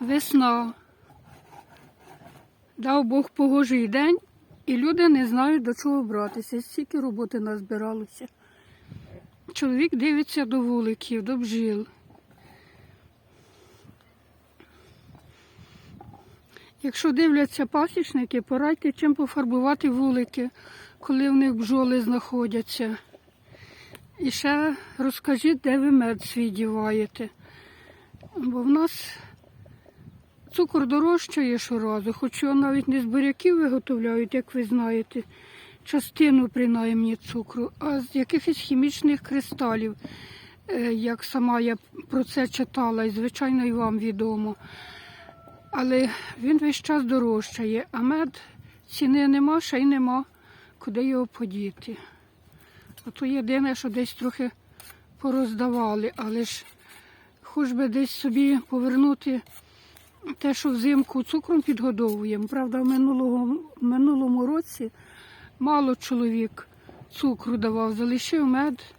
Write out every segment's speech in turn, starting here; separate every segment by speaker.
Speaker 1: Весна. Дав Бог погожий день, і люди не знають до чого братися. Стільки роботи назбиралося. Чоловік дивиться до вуликів, до бджіл. Якщо дивляться пасічники, порадьте, чим пофарбувати вулики, коли в них бджоли знаходяться. І ще розкажіть, де ви мед свій діваєте. Бо в нас цукор дорожчає щоразу, хоч його навіть не з буряків виготовляють, як ви знаєте, частину принаймні цукру, а з якихось хімічних кристалів, Е, як сама я про це читала, і звичайно і вам відомо. Але він весь час дорожчає, а мед ціни нема, ще й нема, куди його подіти. Ото єдине, що десь трохи пороздавали, але ж хоч би десь собі повернути те, що взимку цукром підгодовуємо. Правда, в минулого, минулому році мало чоловік цукру давав, залишив мед,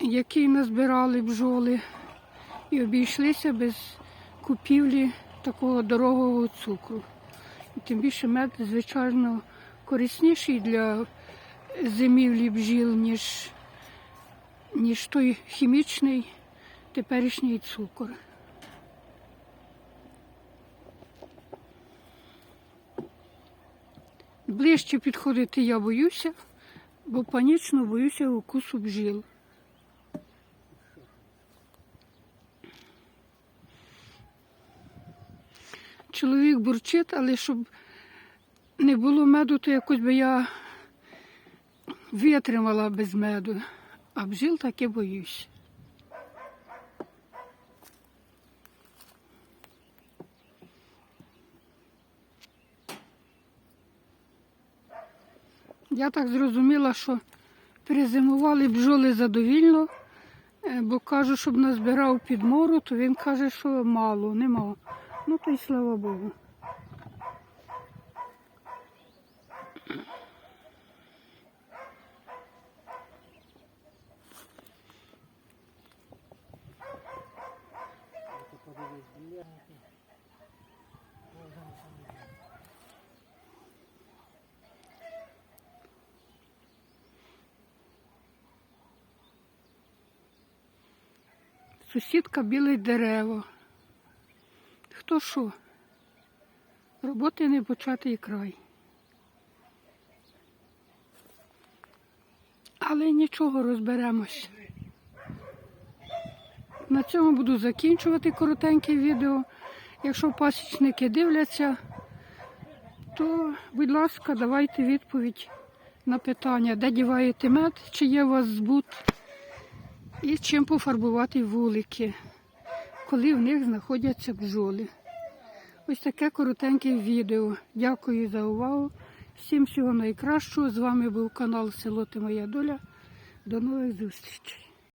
Speaker 1: який назбирали бджоли, і обійшлися без купівлі такого дорогого цукру. І тим більше мед, звичайно, корисніший для зимівлі бджіл, ніж, ніж той хімічний теперішній цукор. Ближче підходити я боюся, бо панічно боюся укусу бджіл. Чоловік бурчить, але щоб не було меду, то якось би я витримала без меду. А бджіл таки боюсь. Я так зрозуміла, що перезимували бджоли задовільно, е, бо кажу, щоб назбирав підмору, то він каже, що мало, нема. Ну то й слава Богу. Сусідка білить дерево. Хто що? Роботи не початий край. Але нічого розберемось. На цьому буду закінчувати коротеньке відео. Якщо пасічники дивляться, то, будь ласка, давайте відповідь на питання, де діваєте мед, чи є у вас збут, і чим пофарбувати вулики, коли в них знаходяться бджоли. Ось таке коротеньке відео. Дякую за увагу. Всім всього найкращого. З вами був канал Село Ти Моя Доля. До нових зустрічей.